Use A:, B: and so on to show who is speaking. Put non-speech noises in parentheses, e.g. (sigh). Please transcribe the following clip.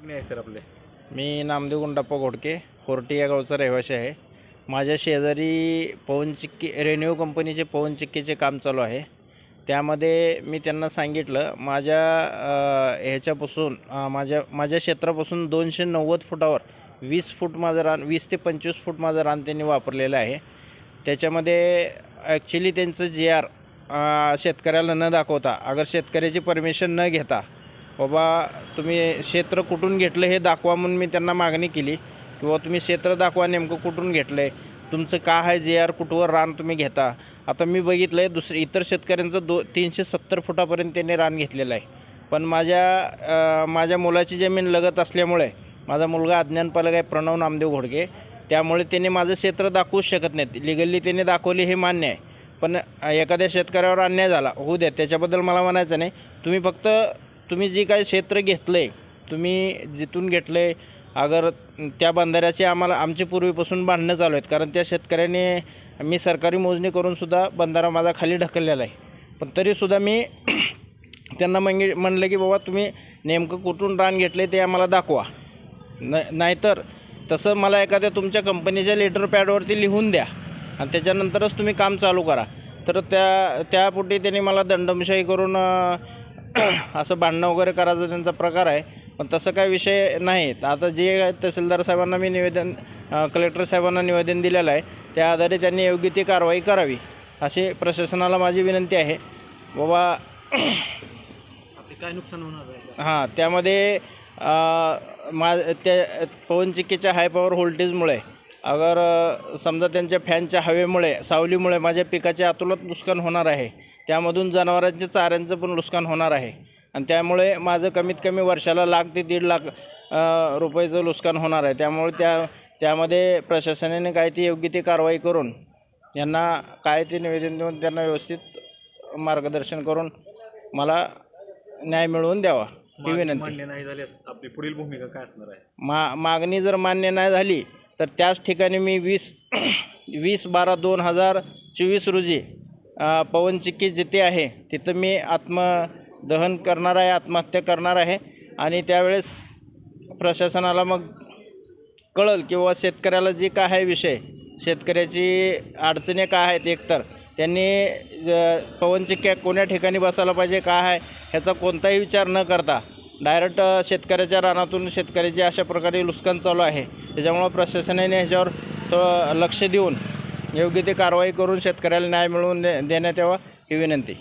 A: मागणी आहे सर आपले?
B: मी नामदेव गुंडाप्पा घोडके कोर्टी या गावचा रहिवासी आहे. माझ्या शेजारी पवनचिक्की रेन्यू कंपनीचे पवनचिक्कीचे काम चालू आहे. त्यामध्ये मी त्यांना सांगितलं माझ्या ह्याच्यापासून माझ्या माझ्या क्षेत्रापासून दोनशे नव्वद फुटावर वीस फूट माझं रान वीस ते पंचवीस फूट माझं रान त्यांनी वापरलेलं आहे. त्याच्यामध्ये ॲक्च्युली त्यांचं जी आर शेतकऱ्याला न दाखवता अगर शेतकऱ्याची परमिशन न घेता बाबा तुम्ही क्षेत्र कुठून घेतलं हे दाखवा म्हणून मी त्यांना मागणी केली किंवा तुम्ही क्षेत्र दाखवा नेमकं कुठून घेतलं आहे तुमचं का आहे जे आर कुठवर रान तुम्ही घेता. आता मी बघितलं आहे दुसरे इतर शेतकऱ्यांचं दो तीनशे सत्तर फुटापर्यंत त्यांनी रान घेतलेलं आहे. पण माझ्या माझ्या मुलाची जमीन लगत असल्यामुळे माझा मुलगा अज्ञानपालक आहे प्रणव नामदेव घोडके त्यामुळे त्यांनी माझं क्षेत्र दाखवूच शकत नाहीत. लिगली त्यांनी दाखवली हे मान्य आहे. पण एखाद्या शेतकऱ्यावर अन्याय झाला होऊ द्या त्याच्याबद्दल मला म्हणायचं नाही. तुम्ही फक्त तुम्ही जी काही क्षेत्र घेतलं आहे तुम्ही जिथून घेतलं आहे अगर त्या बंधाऱ्याचे आम्हाला आमची पूर्वीपासून भांडणं चालू आहेत. कारण त्या शेतकऱ्याने मी सरकारी मोजणी करूनसुद्धा बंधारा माझा खाली ढकललेला आहे. पण तरीसुद्धा मी (clears throat) त्यांना मंगे म्हणलं की बाबा तुम्ही नेमकं कुठून रान घेतले ते आम्हाला दाखवा. न नाहीतर तसं मला एखाद्या तुमच्या कंपनीच्या लेटर पॅडवरती लिहून द्या. आणि त्याच्यानंतरच तुम्ही काम चालू करा. तर त्या त्यापोटी त्यांनी मला दंडमशाही करून असं भांडणं वगैरे करायचा त्यांचा प्रकार आहे. पण तसं काय विषय नाही आता जे तहसीलदार साहेबांना मी निवेदन कलेक्टर साहेबांना निवेदन दिलेलं आहे त्या आधारे त्यांनी योग्य ती कारवाई करावी अशी प्रशासनाला माझी विनंती आहे. बाबा
A: काय नुकसान होणार आहे
B: हां त्यामध्ये मा त्या पवनचिक्कीच्या हाय पॉवर व्होल्टेजमुळे अगर समजा त्यांच्या फॅनच्या हवेमुळे सावलीमुळे माझ्या पिकाचे अतुलत नुकसान होणार आहे त्यामधून जनावरांच्या चाऱ्यांचं पण नुकसान होणार आहे. आणि त्यामुळे माझं कमीत कमी वर्षाला लाख ते दीड लाख रुपयाचं नुकसान होणार आहे. त्यामुळे त्या त्यामध्ये प्रशासनाने काय ती योग्य ती कारवाई करून यांना काय ते निवेदन देऊन त्यांना व्यवस्थित मार्गदर्शन करून मला न्याय मिळवून द्यावा ही विनंती.
A: मान्य नाही झाल्यास आपली पुढील भूमिका काय असणार आहे?
B: मा मागणी जर मान्य नाही झाली तर त्याच ठिकाणी मी वीस वीस बारा दोन हजार चोवीस रोजी पवनचिक्की जिथे आहे तिथं मी आत्मदहन करणार आहे आत्महत्या करणार आहे. आणि त्यावेळेस प्रशासनाला मग कळल किंवा शेतकऱ्याला जे काय आहे विषय शेतकऱ्याची अडचणी काय आहेत एकतर त्यांनी पवनचिक्क्या कोण्या ठिकाणी बसायला पाहिजे काय आहे ह्याचा कोणताही विचार न करता डायरेक्ट शेतकऱ्याच्या रानातून शेतकऱ्याची अशा प्रकारे नुकसान चालू आहे. त्याच्यामुळं प्रशासनाने ह्याच्यावर थोडं लक्ष देऊन योग्य ती कारवाई करून शेतकऱ्याला न्याय मिळवून दे देण्यात यावा ही विनंती.